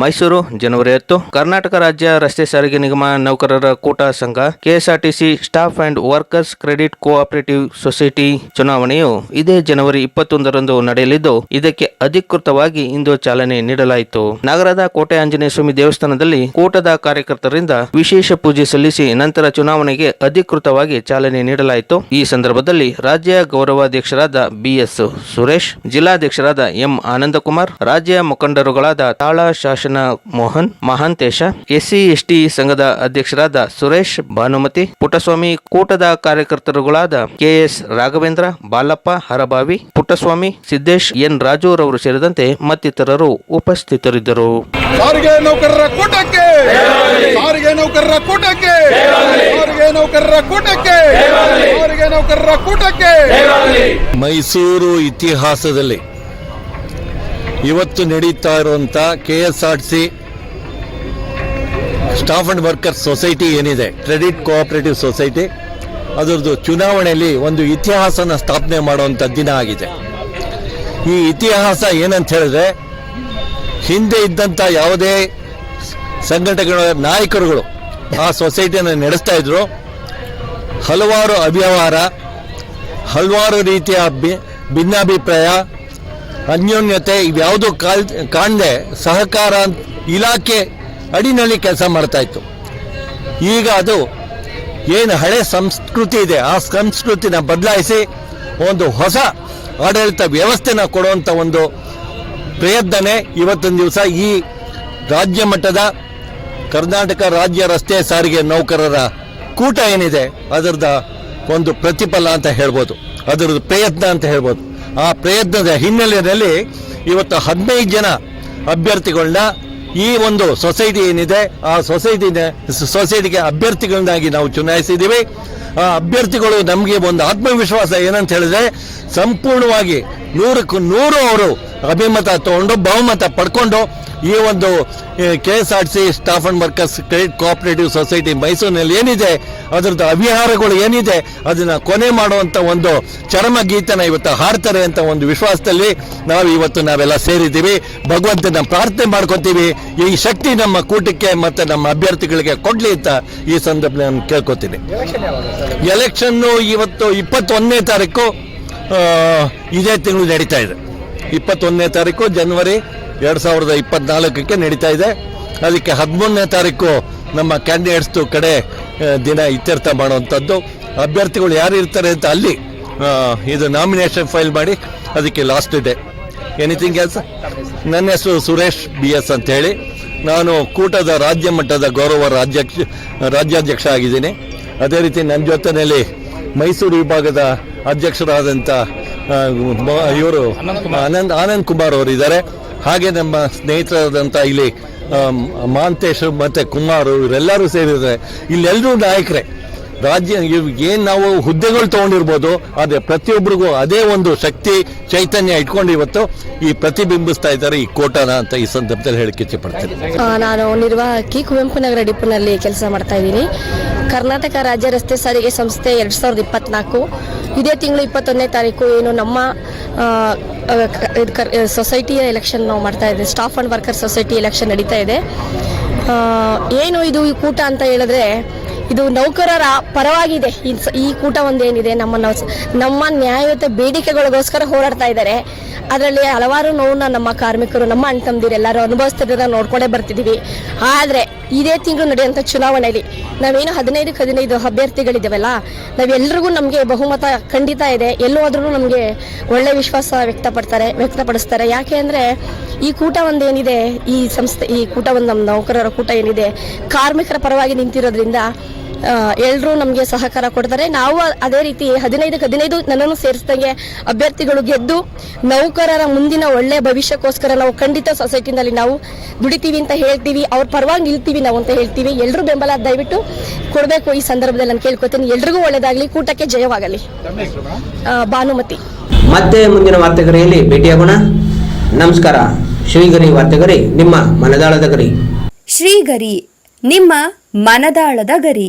ಮೈಸೂರು, ಜನವರಿ ಹತ್ತು. ಕರ್ನಾಟಕ ರಾಜ್ಯ ರಸ್ತೆ ಸಾರಿಗೆ ನಿಗಮ ನೌಕರರ ಕೂಟ ಸಂಘ, KSRTC staff and workers credit cooperative society ಚುನಾವಣೆಯು ಇದೇ ಜನವರಿ ಇಪ್ಪತ್ತೊಂದರಂದು ನಡೆಯಲಿದ್ದು, ಇದಕ್ಕೆ ಅಧಿಕೃತವಾಗಿ ಇಂದು ಚಾಲನೆ ನೀಡಲಾಯಿತು. ನಗರದ ಕೋಟೆ ಆಂಜನೇಯ ಸ್ವಾಮಿ ದೇವಸ್ಥಾನದಲ್ಲಿ ಕೂಟದ ಕಾರ್ಯಕರ್ತರಿಂದ ವಿಶೇಷ ಪೂಜೆ ಸಲ್ಲಿಸಿ ನಂತರ ಚುನಾವಣೆಗೆ ಅಧಿಕೃತವಾಗಿ ಚಾಲನೆ ನೀಡಲಾಯಿತು. ಈ ಸಂದರ್ಭದಲ್ಲಿ ರಾಜ್ಯ ಗೌರವಾಧ್ಯಕ್ಷರಾದ ಬಿಎಸ್ ಸುರೇಶ್, ಜಿಲ್ಲಾಧ್ಯಕ್ಷರಾದ ಎಂ ಆನಂದಕುಮಾರ್, ರಾಜ್ಯ ಮುಖಂಡರುಗಳಾದ ತಾಳ ಶಾಸನ ಮೋಹನ್ ಮಹಾಂತೇಶ ಎಸ್ಸಿ ಎಸ್ಟಿ ಸಂಘದ ಅಧ್ಯಕ್ಷರಾದ ಸುರೇಶ್ ಭಾನುಮತಿ ಪುಟ್ಟಸ್ವಾಮಿ ಕೂಟದ ಕಾರ್ಯಕರ್ತರುಗಳಾದ K S Raghavendra Balappa Harabavi Puttaswamy Siddesh N Raju ರವರು ಸೇರಿದಂತೆ ಮತ್ತಿತರರು ಉಪಸ್ಥಿತರಿದ್ದರು. ಸಾರಿಗೆ ನೌಕರರ ಕೂಟಕ್ಕೆ! ಸಾರಿಗೆ ನೌಕರರ ಕೂಟಕ್ಕೆ! ಸಾರಿಗೆ ನೌಕರರ ಕೂಟಕ್ಕೆ! ಸಾರಿಗೆ ನೌಕರರ ಕೂಟಕ್ಕೆ! ಮೈಸೂರು ಇತಿಹಾಸದಲ್ಲಿ ಇವತ್ತು ನಡೀತಾ ಇರುವಂತ K S R C staff and workers society ಏನಿದೆ? Credit cooperative society. ಅದರದ್ದು ಚುನಾವಣೆಯಲ್ಲಿ ಒಂದು ಇತಿಹಾಸನ ಸ್ಥಾಪನೆ ಮಾಡುವಂಥ ದಿನ ಆಗಿದೆ. ಈ ಇತಿಹಾಸ ಏನಂತ ಹೇಳಿದ್ರೆ, ಹಿಂದೆ ಇದ್ದಂಥ ಯಾವುದೇ ಸಂಘಟನೆಗಳ ನಾಯಕರುಗಳು ಆ ಸೊಸೈಟಿಯನ್ನು ನಡೆಸ್ತಾ ಇದ್ರು. ಹಲವಾರು ಅವ್ಯವಹಾರ, ಹಲವಾರು ರೀತಿಯ ಭಿನ್ನಾಭಿಪ್ರಾಯ ಅನ್ಯೋನ್ಯತೆ ಇವ್ಯಾವುದೂ ಕಾಲ್, ಕಾಣದೆ ಸಹಕಾರ ಇಲಾಖೆ ಅಡಿನಲ್ಲಿ ಕೆಲಸ ಮಾಡ್ತಾ ಇತ್ತು. ಈಗ ಅದು ಏನು ಹಳೆ ಸಂಸ್ಕೃತಿ ಇದೆ, ಆ ಸಂಸ್ಕೃತಿನ ಬದಲಾಯಿಸಿ ಒಂದು ಹೊಸ ಆಡಳಿತ ವ್ಯವಸ್ಥೆನ ಕೊಡುವಂಥ ಒಂದು ಪ್ರಯತ್ನನೇ ಇವತ್ತಿನ ದಿವಸ ಈ ರಾಜ್ಯ ಮಟ್ಟದ ಕರ್ನಾಟಕ ರಾಜ್ಯ ರಸ್ತೆ ಸಾರಿಗೆ ನೌಕರರ ಕೂಟ ಏನಿದೆ, ಅದರದ ಒಂದು ಪ್ರತಿಫಲ ಅಂತ ಹೇಳ್ಬೋದು, ಅದರದ್ದು ಪ್ರಯತ್ನ ಅಂತ ಹೇಳ್ಬೋದು. ಆ ಪ್ರಯತ್ನದ ಹಿನ್ನೆಲೆಯಲ್ಲಿ ಇವತ್ತು ಹದಿನೈದು ಜನ ಅಭ್ಯರ್ಥಿಗಳನ್ನ ಈ ಒಂದು ಸೊಸೈಟಿ ಏನಿದೆ, ಆ ಸೊಸೈಟಿನ ಸೊಸೈಟಿಗೆ ಅಭ್ಯರ್ಥಿಗಳನ್ನಾಗಿ ನಾವು ಚುನಾಯಿಸಿದ್ದೀವಿ. ಆ ಅಭ್ಯರ್ಥಿಗಳು ನಮಗೆ ಒಂದು ಆತ್ಮವಿಶ್ವಾಸ ಏನಂತ ಹೇಳಿದ್ರೆ ಸಂಪೂರ್ಣವಾಗಿ ನೂರಕ್ಕೂ ನೂರು ಅವರು ಅಭಿಮತ ತಗೊಂಡು ಬಹುಮತ ಪಡ್ಕೊಂಡು ಈ ಒಂದು K S R C staff and workers credit cooperative society ಮೈಸೂರಿನಲ್ಲಿ ಏನಿದೆ, ಅದರದ್ದು ಅವ್ಯವಹಾರಗಳು ಏನಿದೆ, ಅದನ್ನ ಕೊನೆ ಮಾಡುವಂತ ಒಂದು ಚರಮ ಗೀತನ ಇವತ್ತು ಹಾಡ್ತಾರೆ ಅಂತ ಒಂದು ವಿಶ್ವಾಸದಲ್ಲಿ ನಾವು ಇವತ್ತು ನಾವೆಲ್ಲ ಸೇರಿದ್ದೀವಿ. ಭಗವಂತನ ಪ್ರಾರ್ಥನೆ ಮಾಡ್ಕೊತೀವಿ. ಈ ಶಕ್ತಿ ನಮ್ಮ ಕೂಟಕ್ಕೆ ಮತ್ತೆ ನಮ್ಮ ಅಭ್ಯರ್ಥಿಗಳಿಗೆ ಕೊಡ್ಲಿ ಅಂತ ಈ ಸಂದರ್ಭ ನಾನು ಕೇಳ್ಕೊತೀನಿ. ಎಲೆಕ್ಷನ್ನು ಇವತ್ತು ಇಪ್ಪತ್ತೊಂದನೇ ತಾರೀಕು ಇದೇ ತಿಂಗಳು ನಡೀತಾ ಇದೆ. ಇಪ್ಪತ್ತೊಂದನೇ ತಾರೀಕು, ಜನವರಿ ಎರಡು ಸಾವಿರದ ಇಪ್ಪತ್ನಾಲ್ಕಕ್ಕೆ ನಡೀತಾ ಇದೆ. ಅದಕ್ಕೆ ಹದಿಮೂರನೇ ತಾರೀಕು ನಮ್ಮ ಕ್ಯಾಂಡಿಡೇಟ್ಸ್ದು ಕಡೆ ದಿನ ಇತ್ಯರ್ಥ ಮಾಡುವಂಥದ್ದು. ಅಭ್ಯರ್ಥಿಗಳು ಯಾರು ಇರ್ತಾರೆ ಅಂತ ಅಲ್ಲಿ ಇದು ನಾಮಿನೇಷನ್ ಫೈಲ್ ಮಾಡಿ ಅದಕ್ಕೆ ಲಾಸ್ಟ್ ಡೇ ಎನಿಥಿಂಗ್ ಎಲ್ಸ್ ನನ್ನ ಹೆಸರು ಸುರೇಶ್ ಬಿ ಎಸ್ ಅಂತ ಹೇಳಿ. ನಾನು ಕೂಟದ ರಾಜ್ಯ ಮಟ್ಟದ ಗೌರವ ರಾಜ್ಯಕ್ಷ ರಾಜ್ಯಾಧ್ಯಕ್ಷ ಆಗಿದ್ದೀನಿ. ಅದೇ ರೀತಿ ನನ್ನ ಜೊತೆಯಲ್ಲಿ ಮೈಸೂರು ವಿಭಾಗದ ಅಧ್ಯಕ್ಷರಾದಂಥ ಇವರು ಆನಂದ್ ಆನಂದ್ ಕುಮಾರ್ ಅವರು ಇದ್ದಾರೆ ಹಾಗೆ ನಮ್ಮ ಸ್ನೇಹಿತರಾದಂಥ ಇಲ್ಲಿ ಮಾಂತೇಶ್ ಮತ್ತು ಕುಮಾರು ಇವರೆಲ್ಲರೂ ಸೇರಿದ್ದಾರೆ ಇಲ್ಲೆಲ್ಲರೂ ನಾಯಕರೇ. ರಾಜ್ಯ ಏನು ನಾವು ಹುದ್ದೆಗಳು ತಗೊಂಡಿರ್ಬೋದು, ಆದರೆ ಪ್ರತಿಯೊಬ್ಬರಿಗೂ ಅದೇ ಒಂದು ಶಕ್ತಿ, ಚೈತನ್ಯ ಇಟ್ಕೊಂಡು ಇವತ್ತು ಈ ಪ್ರತಿಬಿಂಬಿಸ್ತಾ ಇದ್ದಾರೆ ಈ ಕೋಟನ ಅಂತ ಈ ಸಂದರ್ಭದಲ್ಲಿ ಹೇಳಕ್ಕೆ ಇಚ್ಛೆಪಡ್ತೀನಿ. ನಾನು ನಿರ್ವಾಹಕಿ ಕುವೆಂಪು ನಗರ ಡಿಪೋನಲ್ಲಿ ಕೆಲಸ ಮಾಡ್ತಾ ಇದ್ದೀನಿ. ಕರ್ನಾಟಕ ರಾಜ್ಯ ರಸ್ತೆ ಸಾರಿಗೆ ಸಂಸ್ಥೆ ಎರಡು ಸಾವಿರದ ಇಪ್ಪತ್ನಾಲ್ಕು. ಇದೇ ತಿಂಗಳು ಇಪ್ಪತ್ತೊಂದನೇ ತಾರೀಕು ಏನು ನಮ್ಮ ಸೊಸೈಟಿಯ ಎಲೆಕ್ಷನ್ ನಾವು ಮಾಡ್ತಾ ಇದ್ದೀವಿ staff and worker society election ನಡೀತಾ ಇದೆ. ಏನು ಇದು ಈ ಕೂಟ ಅಂತ ಹೇಳಿದ್ರೆ ಇದು ನೌಕರರ ಪರವಾಗಿದೆ. ಈ ಕೂಟ ಒಂದೇನಿದೆ ನಮ್ಮ ನಮ್ಮ ನ್ಯಾಯಯುತ ಬೇಡಿಕೆಗಳಿಗೋಸ್ಕರ ಹೋರಾಡ್ತಾ ಇದ್ದಾರೆ. ಅದರಲ್ಲಿ ಹಲವಾರು ನೋವನ್ನ ನಮ್ಮ ಕಾರ್ಮಿಕರು, ನಮ್ಮ ಅಣ್ಣ ಎಲ್ಲರೂ ಅನುಭವಿಸ್ತಿರೋದ ನೋಡ್ಕೊಂಡೇ ಬರ್ತಿದ್ದೀವಿ. ಆದರೆ ಇದೇ ತಿಂಗಳು ನಡೆಯುವಂಥ ಚುನಾವಣೆಯಲ್ಲಿ ನಾವೇನು ಹದಿನೈದಕ್ಕೆ ಹದಿನೈದು ಅಭ್ಯರ್ಥಿಗಳಿದ್ದಾವಲ್ಲ ನಾವೆಲ್ಲರಿಗೂ ನಮಗೆ ಬಹುಮತ ಖಂಡಿತ ಇದೆ. ಎಲ್ಲೋದ್ರೂ ನಮಗೆ ಒಳ್ಳೆ ವಿಶ್ವಾಸ ವ್ಯಕ್ತಪಡ್ತಾರೆ, ವ್ಯಕ್ತಪಡಿಸ್ತಾರೆ. ಯಾಕೆ ಅಂದರೆ ಈ ಕೂಟ ಒಂದೇನಿದೆ ಈ ಸಂಸ್ಥೆ, ಈ ಕೂಟ ಒಂದು ನಮ್ಮ ನೌಕರರ ಕೂಟ ಏನಿದೆ, ಕಾರ್ಮಿಕರ ಪರವಾಗಿ ನಿಂತಿರೋದ್ರಿಂದ ಎಲ್ಲರೂ ನಮಗೆ ಸಹಕಾರ ಕೊಡ್ತಾರೆ. ನಾವು ಅದೇ ರೀತಿ ಹದಿನೈದಕ್ಕೆ ಹದಿನೈದು ನನ್ನನ್ನು ಸೇರಿಸಿದಂಗೆ ಅಭ್ಯರ್ಥಿಗಳು ಗೆದ್ದು ನೌಕರರ ಮುಂದಿನ ಒಳ್ಳೆ ಭವಿಷ್ಯಕ್ಕೋಸ್ಕರ ನಾವು ಖಂಡಿತ ಸೊಸೈಟಿನಲ್ಲಿ ನಾವು ದುಡಿತೀವಿ ಅಂತ ಹೇಳ್ತೀವಿ. ಅವ್ರ ಪರವಾಗಿ ನಿಲ್ತೀವಿ ನಾವು ಅಂತ ಹೇಳ್ತೀವಿ. ಎಲ್ಲರೂ ಬೆಂಬಲ ದಯವಿಟ್ಟು ಕೊಡಬೇಕು ಈ ಸಂದರ್ಭದಲ್ಲಿ ನಾನು ಕೇಳ್ಕೊತೀನಿ. ಎಲ್ರಿಗೂ ಒಳ್ಳೇದಾಗಲಿ ಕೂಟಕ್ಕೆ ಜಯವಾಗಲಿ. ಭಾನುಮತಿ. ಮತ್ತೆ ಮುಂದಿನ ವಾರ್ತೆಗರಿಯಲ್ಲಿ ಭೇಟಿಯಾಗೋಣ. ನಮಸ್ಕಾರ. ಶ್ರೀಗರಿ ವಾರ್ತೆಗರಿ ನಿಮ್ಮ ಮನದಾಳದ ಗರಿ. ಶ್ರೀಗರಿ ನಿಮ್ಮ ಮನದಾಳದ ಗರಿ.